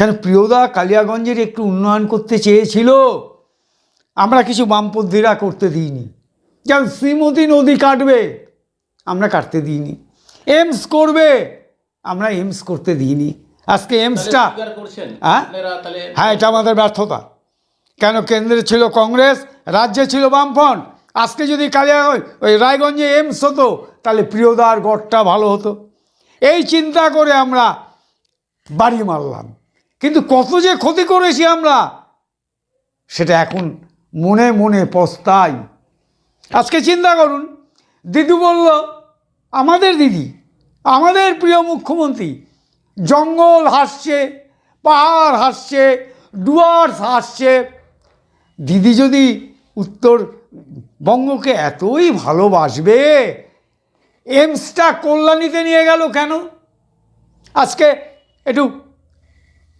কেন প্রিয়দা কালিয়াগঞ্জের একটু উন্নয়ন করতে চেয়েছিল? আমরা কিছু বামপন্থীরা করতে দিইনি। যেমন শ্রীমতী নদী কাটবে আমরা কাটতে দিইনি। এমস করবে আমরা এমস করতে দিইনি। আজকে এমসটা হ্যাঁ? হ্যাঁ এটা আমাদের ব্যর্থতা। কেন কেন্দ্রে ছিল কংগ্রেস রাজ্যে ছিল বামফ্রন্ট। আজকে যদি কালিয়াগঞ্জ ওই রায়গঞ্জে এমস হতো তাহলে প্রিয়দার গড়টা ভালো হতো। এই চিন্তা করে আমরা বাড়ি মারলাম। কিন্তু কত যে ক্ষতি করেছি আমরা, সেটা এখন মনে মনে পস্তাই। আজকে চিন্তা করুন, দিদু বলল, আমাদের দিদি, আমাদের প্রিয় মুখ্যমন্ত্রী, জঙ্গল হাসছে, পাহাড় হাসছে, ডুয়ার্স হাসছে। দিদি যদি উত্তর বঙ্গকে এতই ভালোবাসবে, এমসটা কল্যাণীতে নিয়ে গেল কেন? আজকে একটু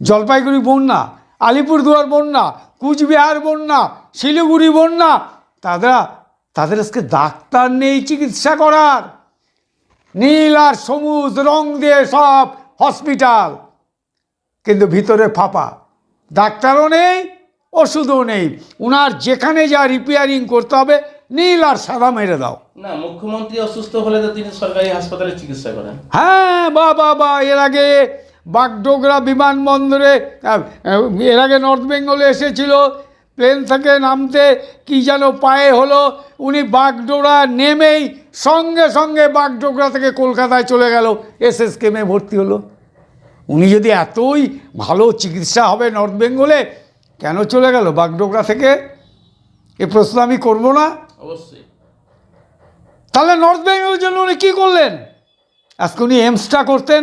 জলপাইগুড়ি বন্যা আলিপুরদুয়ার বন্যা কুচবিহার বন্যা শিলিগুড়ি বন্যা তারা তাদের আজকে ডাক্তার নেই চিকিৎসা করার। নীল আর সবুজ রং দিয়ে সব হসপিটাল। কিন্তু ভিতরে ফাঁপা। ডাক্তারও নেই ওষুধও নেই। উনার যেখানে যা রিপেয়ারিং করতে হবে নীল আর সাদা মেরে দাও। না মুখ্যমন্ত্রী অসুস্থ হলে তো তিনি সরকারি হাসপাতালে চিকিৎসা করেন। হ্যাঁ বা বা বা এর আগে বাগডোগরা বিমানবন্দরে এর আগে নর্থ বেঙ্গলে এসেছিল। প্লেন থেকে নামতে কি যেন পায়ে হলো। উনি বাগডোগরা নেমেই সঙ্গে সঙ্গে বাগডোগরা থেকে কলকাতায় চলে গেল। এসএস কেমে ভর্তি হলো। উনি যদি এতই ভালো চিকিৎসা হবে নর্থ বেঙ্গলে কেন চলে গেল বাগডোগরা থেকে? এ প্রশ্ন আমি করব না। অবশ্যই। তাহলে নর্থ বেঙ্গলের জন্য উনি কী করলেন? আজকে উনি এমসটা করতেন।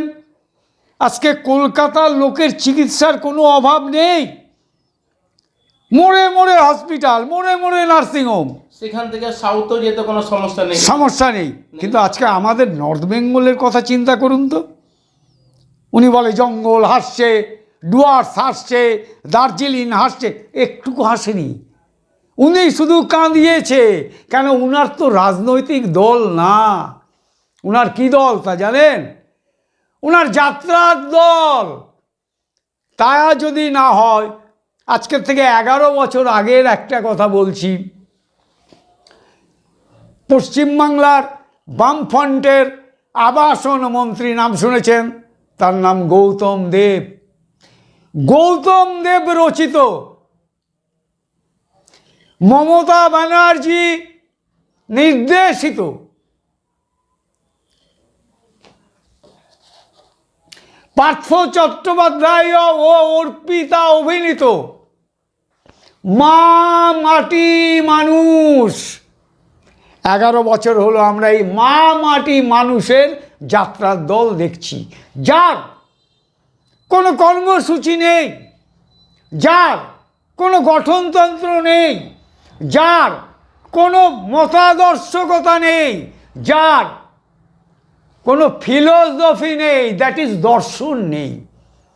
আজকে কলকাতার লোকের চিকিৎসার কোনো অভাব নেই। মোড়ে মোড়ে হসপিটাল মোড়ে মোড়ে নার্সিংহোম। সেখান থেকে সাউথও যেতে কোনো সমস্যা নেই। সমস্যা নেই। কিন্তু আজকে আমাদের নর্থ বেঙ্গলের কথা চিন্তা করুন তো। উনি বলে জঙ্গল হাসছে ডুয়ার্স হাসছে দার্জিলিং হাসছে। একটুকু হাসেনি। উনি শুধু কাঁদিয়েছে কেন উনার তো রাজনৈতিক দল না। উনার কি দল তা জানেন? উনার যাত্রার দল। তা যদি না হয়, আজকের থেকে এগারো বছর আগের একটা কথা বলছি। পশ্চিমবাংলার বামফ্রন্টের আবাসন মন্ত্রী নাম শুনেছেন? তার নাম গৌতম দেব। গৌতম দেব রচিত মমতা ব্যানার্জি নির্দেশিত পার্থ চট্টোপাধ্যায় ও অর্পিতা অভিনীত। মা মাটি মানুষ। এগারো বছর হলো আমরা এই মা মাটি মানুষের যাত্রার দল দেখছি। যার কোনো কর্মসূচি নেই। যার কোনো গঠনতন্ত্র নেই। যার কোনো মতাদর্শকতা নেই। যার কোনো ফিলোসফি নেই দ্যাট ইজ দর্শন নেই।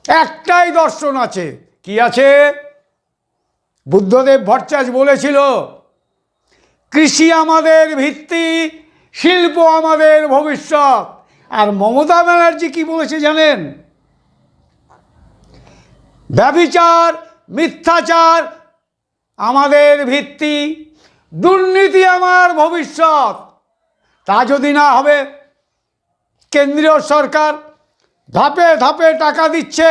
একটাই দর্শন আছে। কি আছে? বুদ্ধদেব ভট্টাচ বলেছিল, কৃষি আমাদের ভিত্তি, শিল্প আমাদের ভবিষ্যৎ। আর মমতা ব্যানার্জি কি বলেছে জানেন? ব্যভিচার, মিথ্যাচার আমাদের ভিত্তি, দুর্নীতি আমার ভবিষ্যৎ। তা যদি না হবে কেন্দ্রীয় সরকার ধাপে ধাপে টাকা দিচ্ছে।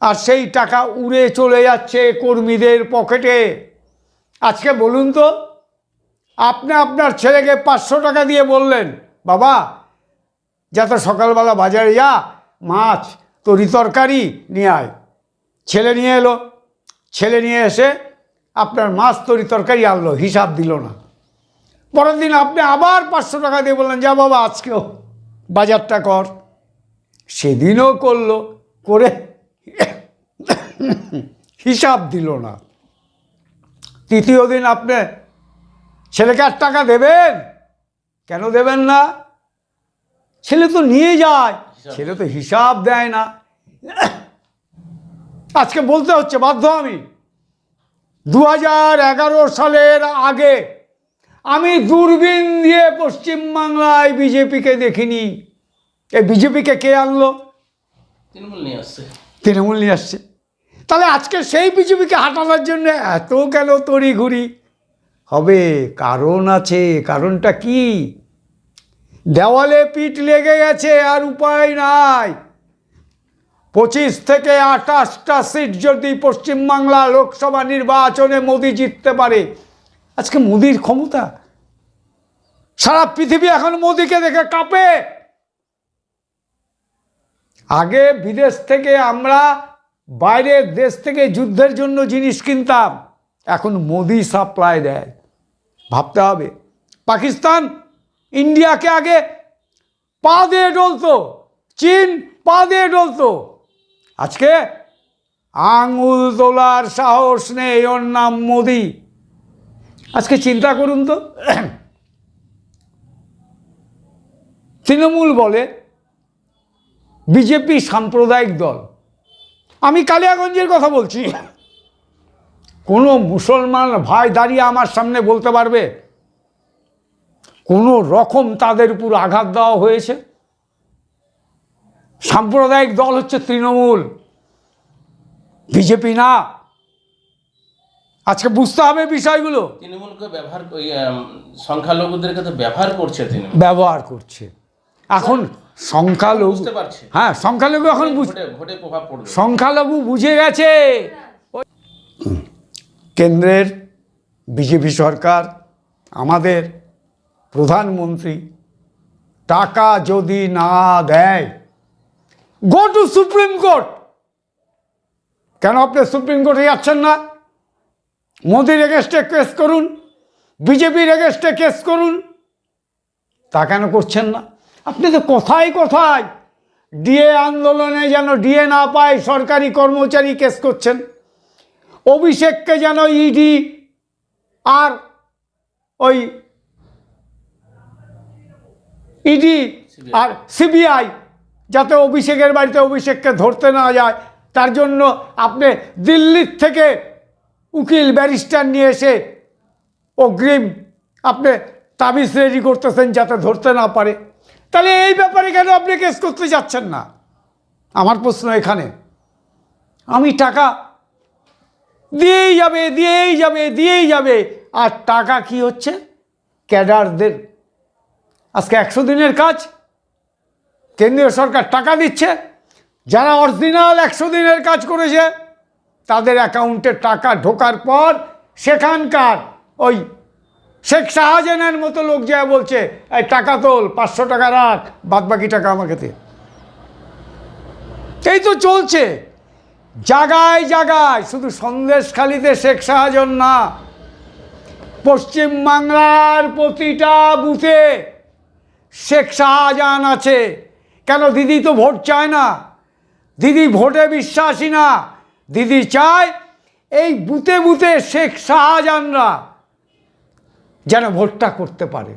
আর সেই টাকা উড়ে চলে যাচ্ছে কর্মীদের পকেটে। আজকে বলুন তো, আপনি আপনার ছেলেকে পাঁচশো টাকা দিয়ে বললেন, বাবা যত সকালবেলা বাজারে যা, মাছ, তরি তরকারি নিয়ে আয়। ছেলে নিয়ে এলো। ছেলে নিয়ে এসে আপনার মাছ, তরি তরকারি আনলো, হিসাব দিল না। পরের দিন আপনি আবার পাঁচশো টাকা দিয়ে বললেন, যা বাবা, আজকেও বাজারটা কর। সেদিনও করল, করে হিসাব দিল না। তৃতীয় দিন আপনি ছেলেকে আর টাকা দেবেন? কেন দেবেন না? ছেলে তো নিয়ে যায়, ছেলে তো হিসাব দেয় না। আজকে বলতে হচ্ছে, বাধ্য আমি। দু হাজার এগারো সালের আগে আমি দূরবীন দিয়ে পশ্চিমবাংলায় বিজেপিকে দেখিনি। এ বিজেপিকে কে আনলো? তৃণমূল নিয়ে আসছে। তৃণমূল নিয়ে আসছে। তাহলে আজকে সেই বিজেপিকে হাঁটানোর জন্য এত কেন তড়ি ঘুরি হবে কারণ আছে কারণটা কি? দেওয়ালে পিঠ লেগে গেছে আর উপায় নাই। পঁচিশ থেকে আঠাশটা সিট যদি পশ্চিমবাংলা লোকসভা নির্বাচনে মোদি জিততে পারে আজকে মোদির ক্ষমতা? সারা পৃথিবী এখন মোদিকে দেখে কাঁপে। আগে বিদেশ থেকে আমরা বাইরের দেশ থেকে যুদ্ধের জন্য জিনিস কিনতাম, এখন মোদি সাপ্লাই দেয়। ভাবতে হবে। পাকিস্তান ইন্ডিয়াকে আগে পা দিয়ে ডলতো, চীন পা দিয়ে ডলতো। আজকে আঙুল তোলার সাহস নেই ওর নাম মোদি। আজকে চিন্তা করুন তো। তৃণমূল বলে বিজেপি সাম্প্রদায়িক দল। আমি কালিয়াগঞ্জের কথা বলছি। কোনো মুসলমান ভাই দাঁড়িয়ে আমার সামনে বলতে পারবে? কোনো রকম তাদের উপর আঘাত দেওয়া হয়েছে? সাম্প্রদায়িক দল হচ্ছে তৃণমূল। বিজেপি না। আজকে বুঝতে হবে বিষয়গুলো। তৃণমূলকে ব্যবহার করছে তৃণমূল। ব্যবহার করছে। এখন সংখ্যালঘু হ্যাঁ সংখ্যালঘু এখন বুঝ ভোটে ভোটে প্রভাব পড়বে। সংখ্যালঘু বুঝে গেছে। কেন্দ্রের বিজেপি সরকার আমাদের প্রধানমন্ত্রী টাকা যদি না দেয় গো টু সুপ্রিম কোর্ট কেন আপনি সুপ্রিম কোর্টে যাচ্ছেন না? মোদির এগেস্টে কেস করুন, বিজেপির এগেস্টে কেস করুন। তা কেন করছেন না? আপনি তো কোথায় কোথায় ডিএ আন্দোলনে যেন ডিএ না পায় সরকারি কর্মচারী কেস করছেন। অভিষেককে যেন ইডি আর ওই ইডি আর সিবিআই যাতে অভিষেকের বাড়িতে অভিষেককে ধরতে না যায়, তার জন্য আপনি দিল্লির থেকে উকিল ব্যারিস্টার নিয়ে এসে অগ্রিম আপনি তাবিজ রেডি করতেছেন যাতে ধরতে না পারে। তাহলে এই ব্যাপারে কেন আপনি কেস করতে যাচ্ছেন না? আমার প্রশ্ন এখানে। আমি টাকা দিয়েই যাবে দিয়েই যাবে দিয়েই যাবে। আর টাকা কি হচ্ছে? ক্যাডারদের। আজকে একশো দিনের কাজ। কেন্দ্রীয় সরকার টাকা দিচ্ছে। যারা অরিজিনাল একশো দিনের কাজ করেছে তাদের অ্যাকাউন্টে টাকা ঢোকার পর সেখানকার ওই শেখ শাহজাহানের মতো লোক যা বলছে, এই টাকা তোল, পাঁচশো টাকা রাখ বাদ বাকি টাকা আমাকে দে। এই তো চলছে। জাগায় জাগায়, শুধু সন্দেশখালিতে শেখ শাহজন না, পশ্চিমবাংলার প্রতিটা বুথে শেখ শাহজাহান আছে। কেন দিদি তো ভোট চায় না? দিদি ভোটে বিশ্বাসী না। দিদি চায় এই বুথে বুতে শেখ শাহজাহানরা যেন ভোটটা করতে পারে।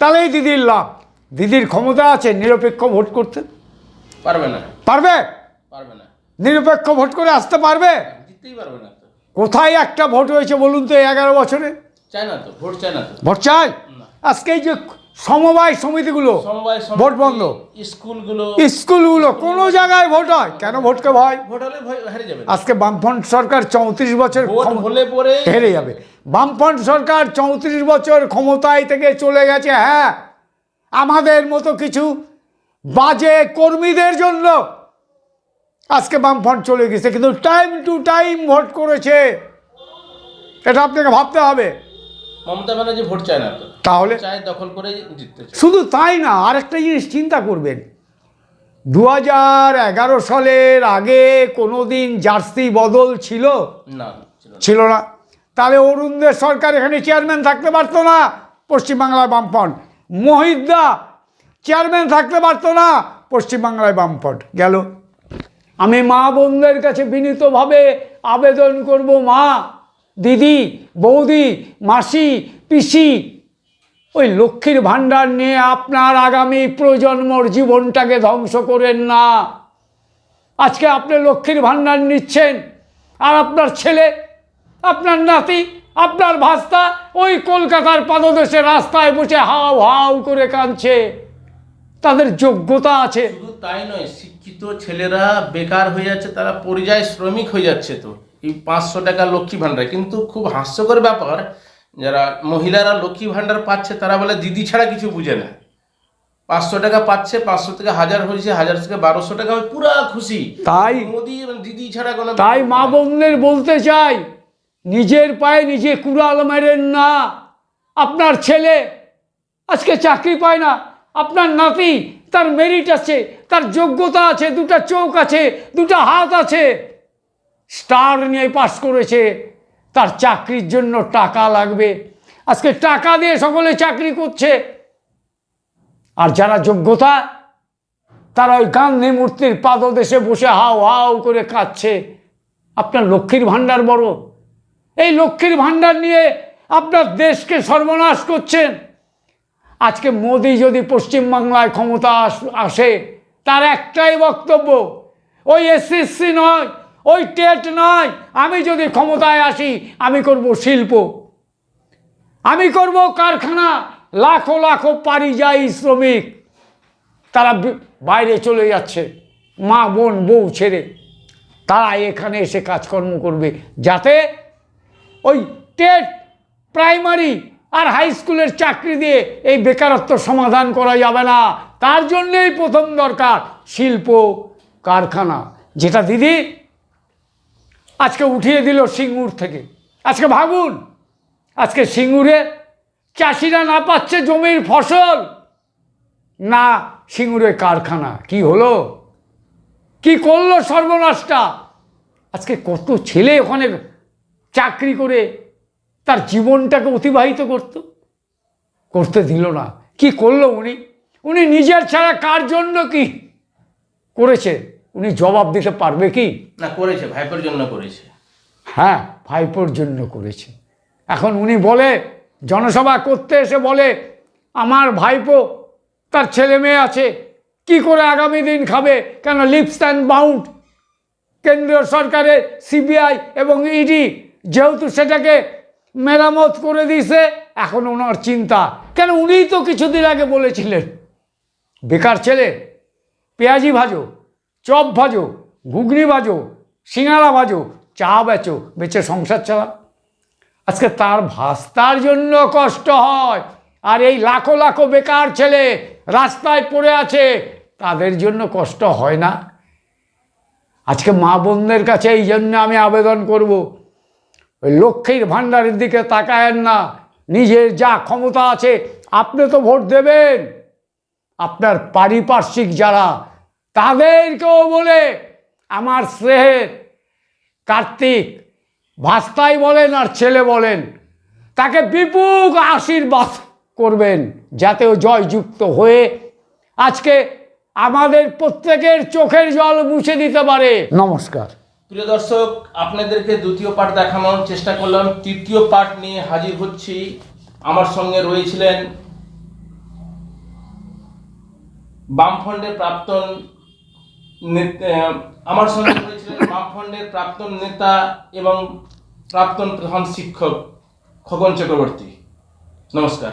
তাহলেই দিদির লাভ। দিদির ক্ষমতা আছে নিরপেক্ষ ভোট করতে। পারবে না। পারবে? পারবে না। নিরপেক্ষ ভোট করে আসতে পারবে? জিততেই পারবে না কোথায় একটা ভোট হয়েছে বলুন তো এই এগারো বছরে? চায় না তো ভোট চায় না ভোট চাই আজকে এই যে সমবায় সমিতিগুলো ভোট বন্ধ। স্কুলগুলো। স্কুলগুলো কোনো জায়গায় ভোট হয়? কেন ভোটকে ভয় আজকে বামফ্রন্ট সরকার চৌত্রিশ বছর ক্ষম- হলে পরে হেরে যাবে। বামফ্রন্ট সরকার চৌত্রিশ বছর ক্ষমতায় থেকে চলে গেছে হ্যাঁ? আমাদের মতো কিছু বাজে কর্মীদের জন্য আজকে বামফ্রন্ট চলে গেছে কিন্তু টাইম টু টাইম ভোট করেছে। এটা আপনাকে ভাবতে হবে। মমতা ব্যানার্জি ভোট চায় না তো। তাহলে চায় দখল করে জিততে শুধু তাই না আরেকটা জিনিস চিন্তা করবেন। দু হাজার এগারো সালের আগে কোনো দিন জার্সি বদল ছিল? না ছিল না। তাহলে অরুণদের সরকার এখানে চেয়ারম্যান থাকতে পারতো না পশ্চিমবাংলায় বামফ্রন্ট। মহিদ্দা চেয়ারম্যান থাকতে পারতো না পশ্চিমবাংলায় বামফ্রন্ট। গেল। আমি মা বোনদের কাছে বিনীতভাবে আবেদন করব মা। দিদি, বৌদি, মাসি, পিসি, ওই লক্ষ্মীর ভাণ্ডার নিয়ে আপনার আগামী প্রজন্মর জীবনটাকে ধ্বংস করেন না। আজকে আপনি লক্ষ্মীর ভাণ্ডার নিচ্ছেন, আর আপনার ছেলে, আপনার নাতি, আপনার ভাস্তা ওই কলকাতার পাদদেশে রাস্তায় বসে হাউ হাউ করে কাঁদছে। তাদের যোগ্যতা আছে। তাই নয়, শিক্ষিত ছেলেরা বেকার হয়ে যাচ্ছে, তারা পরিযায়ী শ্রমিক হয়ে যাচ্ছে তো। এই পাঁচশো টাকা লক্ষ্মী ভাণ্ডার। কিন্তু খুব হাস্যকর ব্যাপার যারা মহিলারা লক্ষ্মী ভাণ্ডার পাচ্ছে তারা বলে দিদি ছাড়া কিছু বুঝে না। পাঁচশো টাকা পাচ্ছে পাঁচশো থেকে হাজার হয়েছে হাজার থেকে বারোশো টাকা হয় পুরা খুশি। তাই মোদি এবং দিদি ছাড়া কোনো তাই মা বোনদের বলতে চাই নিজের পায়ে নিজে কুড়াল মেরেন না। আপনার ছেলে আজকে চাকরি পায় না আপনার নাতি তার মেরিট আছে তার যোগ্যতা আছে দুটা চোখ আছে দুটা হাত আছে। স্টার নিয়ে পাস করেছে, তার চাকরির জন্য টাকা লাগবে। আজকে টাকা দিয়ে সকলে চাকরি করছে। আর যারা যোগ্যতা, তারা ওই গান্ধী মূর্তির পাদদেশে বসে হাও হাও করে কাঁদছে। আপনার লক্ষ্মীর ভাণ্ডার বড়। এই লক্ষ্মীর ভাণ্ডার নিয়ে আপনার দেশকে সর্বনাশ করছেন। আজকে মোদি যদি পশ্চিমবাংলায় ক্ষমতা আস- তার একটাই বক্তব্য, ওই এসএসসি নয় ওই টেট নয়, আমি যদি ক্ষমতায় আসি, আমি করব শিল্প। আমি করব কারখানা। লাখো লাখো পারিযায়ী শ্রমিক, তারা বাইরে চলে যাচ্ছে, মা, বোন, বউ ছেড়ে। তারা এখানে এসে কাজকর্ম করবে, যাতে ওই টেট প্রাইমারি আর হাই স্কুলের চাকরি দিয়ে এই বেকারত্ব সমাধান করা যাবে না। তার জন্যেই প্রথম দরকার শিল্প কারখানা। যেটা দিদি আজকে উঠিয়ে দিল সিঙ্গুর থেকে। আজকে ভাবুন, আজকে সিঙ্গুরে চাষিরা না পাচ্ছে জমির ফসল, না সিঙ্গুরে কারখানা। কি হলো? কি করল সর্বনাশটা? আজকে কত ছেলে ওখানে চাকরি করে তার জীবনটাকে অতিবাহিত করত? করতে দিল না। কি করল উনি? উনি নিজের ছাড়া কার জন্য কি করেছে? উনি জবাব দিতে পারবে কি? না করেছে ভাইপোর জন্য করেছে। হ্যাঁ ভাইপোর জন্য করেছে। এখন উনি বলে জনসভা করতে এসে বলে আমার ভাইপো তার ছেলে মেয়ে আছে কি করে আগামী দিন খাবে? কেন লিপস অ্যান্ড বাউন্ড? কেন্দ্রীয় সরকারের সিবিআই এবং ইডি যেহেতু সেটাকে মেরামত করে দিয়েছে এখন ওনার চিন্তা। কেন উনিই তো কিছুদিন আগে বলেছিলেন বেকার ছেলে পেঁয়াজি ভাজো। চপ ভাজো, ঘুগনি ভাজো সিঙ্গারা ভাজো, চা বেচো, বেচে সংসার চালা আজকে তার ভাস্তার জন্য কষ্ট হয়। আর এই লাখো লাখো বেকার ছেলে রাস্তায় পড়ে আছে, তাদের জন্য কষ্ট হয় না। আজকে মা বোনদের কাছে এই জন্য আমি আবেদন করব। ওই লক্ষ্মীর ভাণ্ডারের দিকে তাকায়েন না। নিজের যা ক্ষমতা আছে, আপনি তো ভোট দেবেন। আপনার পারিপার্শ্বিক যারা তাদেরকেও বলে আমার স্নেহের কার্তিক ভাস্তাই বলেন আর ছেলে বলেন তাকে বিপুল আশীর্বাদ করবেন যাতে ও জয়যুক্ত হয়ে আজকে আমাদের প্রত্যেকের চোখের জল মুছে দিতে পারে। নমস্কার। প্রিয় দর্শক আপনাদেরকে দ্বিতীয় পার্ট দেখানোর চেষ্টা করলাম। তৃতীয় পার্ট নিয়ে হাজির হচ্ছি। আমার সঙ্গে রয়েছিলেন বামফ্রন্টের প্রাক্তন আমার সঙ্গে রয়েছিলেন বামফ্রন্টের প্রাক্তন নেতা এবং প্রাক্তন প্রধান শিক্ষক খগন চক্রবর্তী। নমস্কার।